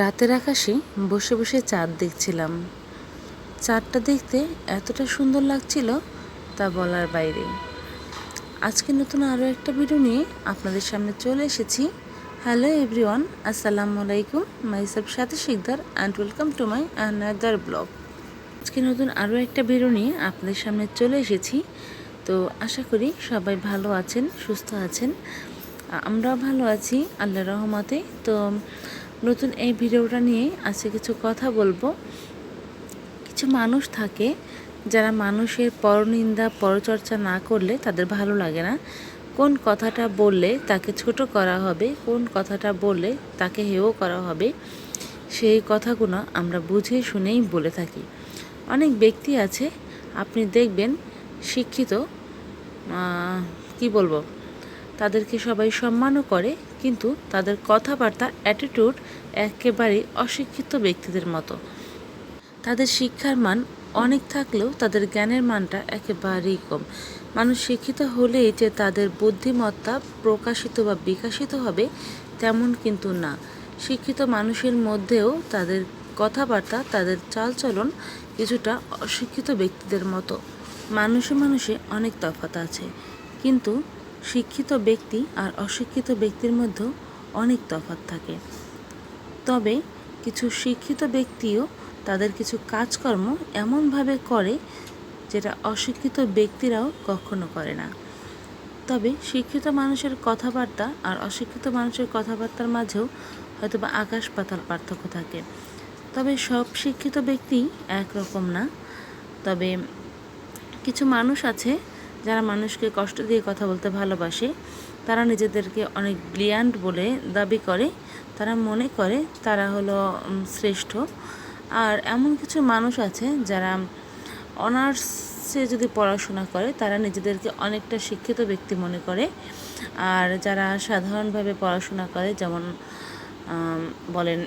রাতের আকাশে বসে বসে চাঁদ দেখছিলাম। চাঁদটা দেখতে এতটা সুন্দর লাগছিল তা বলার বাইরে। আজকে নতুন আরও একটা ভিডিও নিয়ে আপনাদের সামনে চলে এসেছি। হ্যালো এভরিওয়ান আসসালামু আলাইকুম। মাইসেলফ সাথে Sikdar and welcome to my another blog আজকে নতুন আরও একটা ভিডিও নিয়ে আপনাদের সামনে চলে এসেছি। তো আশা করি সবাই ভালো আছেন, সুস্থ আছেন। আমরাও ভালো আছি আল্লাহ রহমতে। তো নতুন এই ভিডিওটা নিয়ে আজকে কিছু কথা বলব। কিছু মানুষ থাকে যারা মানুষের পরনিন্দা, পরচর্চা না করলে তাদের ভালো লাগে না। কোন কথাটা বললে তাকে ছোট করা হবে, কোন কথাটা বললে তাকে হেও করা হবে, সেই কথাগুলো আমরা বুঝে শুনেই বলে থাকি। অনেক ব্যক্তি আছে, আপনি দেখবেন শিক্ষিত কি বলব, তাদেরকে সবাই সম্মানও করে কিন্তু তাদের কথাবার্তা অ্যাটিটিউড একেবারেই অশিক্ষিত ব্যক্তিদের মতো। তাদের শিক্ষার মান অনেক থাকলেও তাদের জ্ঞানের মানটা একেবারেই কম। মানুষ শিক্ষিত হলেই যে তাদের বুদ্ধিমত্তা প্রকাশিত বা বিকাশিত হবে তেমন কিন্তু না। শিক্ষিত মানুষের মধ্যেও তাদের কথাবার্তা, তাদের চালচলন কিছুটা অশিক্ষিত ব্যক্তিদের মতো। মানুষে মানুষে অনেক তফাত আছে। কিন্তু শিক্ষিত ব্যক্তি আর অশিক্ষিত ব্যক্তির মধ্যেও অনেক তফাৎ থাকে। তবে কিছু শিক্ষিত ব্যক্তিও তাদের কিছু কাজকর্ম এমনভাবে করে যেটা অশিক্ষিত ব্যক্তিরাও কখনো করে না। তবে শিক্ষিত মানুষের কথাবার্তা আর অশিক্ষিত মানুষের কথাবার্তার মাঝেও হয়তো বা আকাশ পাতাল পার্থক্য থাকে। তবে সব শিক্ষিত ব্যক্তি একরকম না। তবে কিছু মানুষ আছে যারা মানুষকে কষ্ট দিয়ে কথা বলতে ভালোবাসে, তারা নিজেদেরকে অনেক ব্রিলিয়ান্ট বলে দাবি করে, তারা মনে করে তারা হলো শ্রেষ্ঠ। আর এমন কিছু মানুষ আছে যারা অনার্সে যদি পড়াশোনা করে, তারা নিজেদেরকে অনেকটা শিক্ষিত ব্যক্তি মনে করে। আর যারা সাধারণভাবে পড়াশোনা করে, যেমন বলেন,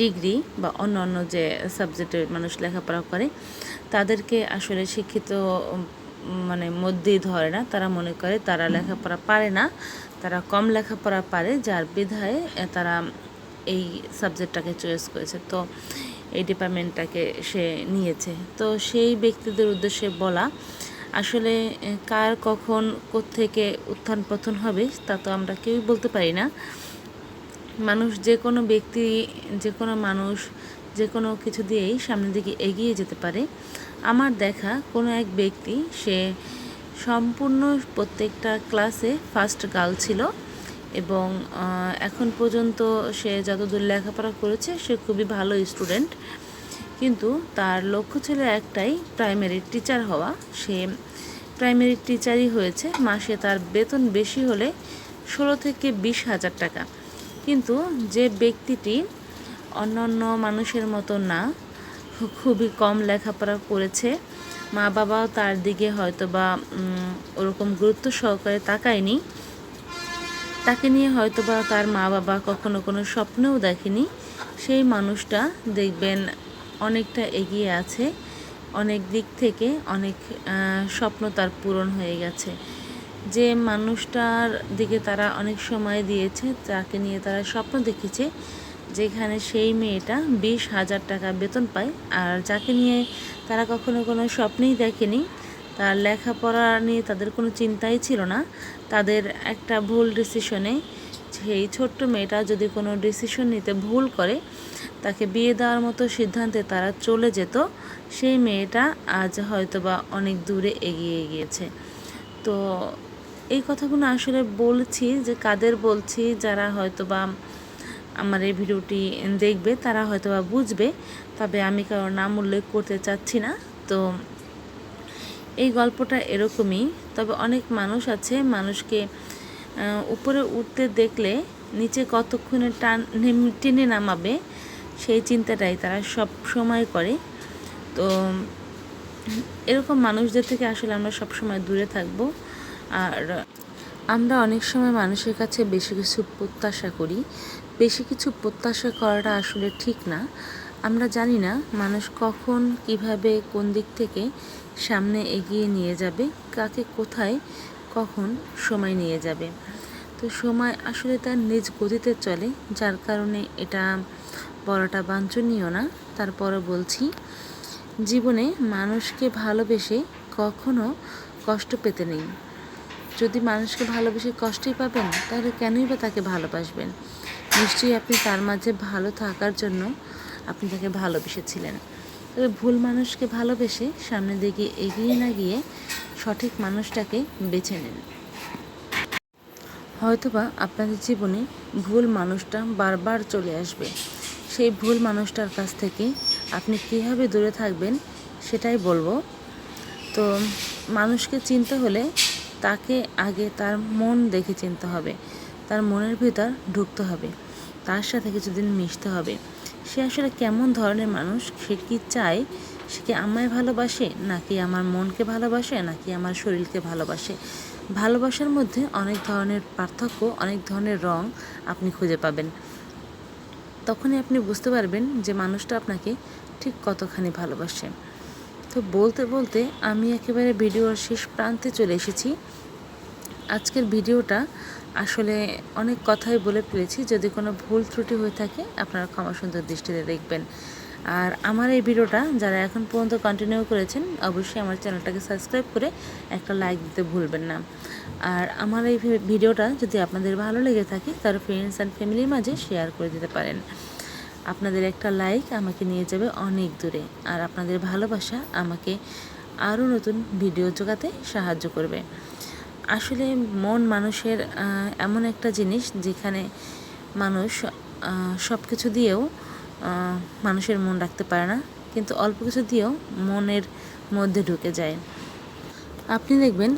ডিগ্রি বা অন্য অন্য যে সাবজেক্টে মানুষ লেখাপড়া করে, তাদেরকে আসলে শিক্ষিত মানে মধ্যেই ধরে না তারা মনে করে তারা লেখাপড়া পারে না তারা কম লেখাপড়া পারে যার বিধায় তারা এই সাবজেক্টটাকে চয়েস করেছে। তো এই ডিপার্টমেন্টটাকে সে নিয়েছে। তো সেই ব্যক্তিদের উদ্দেশ্যে বলা আসলে কার কখন থেকে উত্থান পতন হবে তা তো আমরা কেউই বলতে পারি না। মানুষ যে কোনো ব্যক্তি যে কোনো মানুষ যে কোনো কিছু দিয়েই সামনের দিকে এগিয়ে যেতে পারে। আমার দেখা কোনো এক ব্যক্তি, সে সম্পূর্ণ প্রত্যেকটা ক্লাসে ফার্স্ট গার্ল ছিল এবং এখন পর্যন্ত সে যতদূর লেখাপড়া করেছে, সে খুবই ভালো স্টুডেন্ট কিন্তু তার লক্ষ্য ছিল একটাই প্রাইমারি টিচার হওয়া। সে প্রাইমারি টিচারই হয়েছে, মাসে তার বেতন বেশি হলে ষোলো থেকে বিশ হাজার টাকা। কিন্তু যে ব্যক্তিটি অন্যান্য মানুষের মতো না। খুবই কম লেখাপড়া করেছে। মা বাবাও তার দিকে হয়তো বা ওরকম গুরুত্ব সহকারে তাকায়নি। তাকে নিয়ে হয়তো বা তার মা বাবা কখনো কোনো স্বপ্নেও দেখেনি। সেই মানুষটা দেখবেন অনেকটা এগিয়ে আছে। অনেক দিক থেকে অনেক স্বপ্ন তার পূরণ হয়ে গেছে। যে মানুষটার দিকে তারা অনেক সময় দিয়েছে, তাকে নিয়ে তারা স্বপ্ন দেখেছে। যেখানে সেই মেয়েটা বিশ হাজার টাকা বেতন পায়। আর যাকে নিয়ে তারা কখনো কোনো স্বপ্নেই দেখেনি, তার লেখাপড়া নিয়ে তাদের কোনো চিন্তাই ছিল না। তাদের একটা ভুল ডিসিশনে সেই ছোট্ট মেয়েটা যদি কোনো ডিসিশন নিতে ভুল করে, তাকে বিয়ে দেওয়ার মতো সিদ্ধান্তে তারা চলে যেত, সেই মেয়েটা আজ হয়তো বা অনেক দূরে এগিয়ে গিয়েছে। তো এই কথাগুলো আসলে বলছি যে কাদের বলছি, যারা হয়তো বা আমার এই ভিডিওটি দেখবে, তারা হয়তো বা বুঝবে, তবে আমি কারোর নাম উল্লেখ করতে চাচ্ছি না। তো এই গল্পটা এরকমই, তবে অনেক মানুষ আছে, মানুষকে উপরে উঠতে দেখলে নিচে কতক্ষণে টান টেনে নামাবে, সেই চিন্তাটাই তারা সব সময় করে। তো এরকম মানুষদের থেকে আসলে আমরা সব সময় দূরে থাকব। আর আমরা অনেক সময় মানুষের কাছে বেশি কিছু প্রত্যাশা করি বেশি কিছু প্রত্যাশা করাটা আসলে ঠিক না। আমরা জানি না মানুষ কখন, কীভাবে, কোন দিক থেকে সামনে এগিয়ে নিয়ে যাবে, কাকে কোথায়, কখন সময় নিয়ে যাবে। তো সময় আসলে তার নিজ গতিতে চলে, যার কারণে এটা বলাটা বাঞ্ছনীয় না। তারপরও বলছি, জীবনে মানুষকে ভালোবেসে কখনো কষ্ট পেতে নেই। যদি মানুষকে ভালোবেসে কষ্টই পাবেন, তাহলে কেনই বা তাকে ভালোবাসবেন? নিশ্চয়ই আপনি তার মাঝে ভালো থাকার জন্য আপনি তাকে ভালোবেসেছিলেন। তবে ভুল মানুষকে ভালোবেসে সামনের দিকে এগিয়ে না গিয়ে সঠিক মানুষটাকে বেছে নিন। হয়তোবা আপনাদের জীবনে ভুল মানুষটা বারবার চলে আসবে। সেই ভুল মানুষটার কাছ থেকে আপনি কীভাবে দূরে থাকবেন সেটাই বলব। তো মানুষকে চিনতে হলে তাকে আগে তার মন দেখে চিনতে হবে। তার মনের ভিতর ঢুকতে হবে। তার সাথে কিছুদিন মিশতে হবে। সে আসলে কেমন ধরনের মানুষ? সে কি চায়? সে কি আমায় ভালোবাসে? নাকি আমার মনকে ভালোবাসে? নাকি আমার শরীরকে ভালোবাসে? ভালোবাসার মধ্যে অনেক ধরনের পার্থক্য, অনেক ধরনের রং আপনি খুঁজে পাবেন। তখনই আপনি বুঝতে পারবেন যে মানুষটা আপনাকে ঠিক কতখানি ভালোবাসে। তো বলতে বলতে আমি একেবারে ভিডিওর শেষ প্রান্তে চলে এসেছি। আজকের ভিডিওটা আসলে অনেক কথাই বলে ফেলেছি। যদি কোনো ভুল ত্রুটি হয়ে থাকে, আপনারা ক্ষমা সুন্দর দৃষ্টিতে দেখবেন। আর আমার এই ভিডিওটা যারা এখন পর্যন্ত কন্টিনিউ করেছেন, অবশ্যই আমার চ্যানেলটাকে সাবস্ক্রাইব করে একটা লাইক দিতে ভুলবেন না। আর আমার এই ভিডিওটা যদি আপনাদের ভালো লেগে থাকে তার ফ্রেন্ডস অ্যান্ড ফ্যামিলির মাঝে শেয়ার করে দিতে পারেন। আপনাদের একটা লাইক আমাকে নিয়ে যাবে অনেক দূরে। আর আপনাদের ভালোবাসা আমাকে আরও নতুন ভিডিও জোগাতে সাহায্য করবে। আসলে মন মানুষের এমন একটা জিনিস যেখানে মানুষ সব কিছু দিয়েও মানুষের মন রাখতে পারে না। কিন্তু অল্প কিছু দিয়েও মনের মধ্যে ঢুকে যায়। আপনি দেখবেন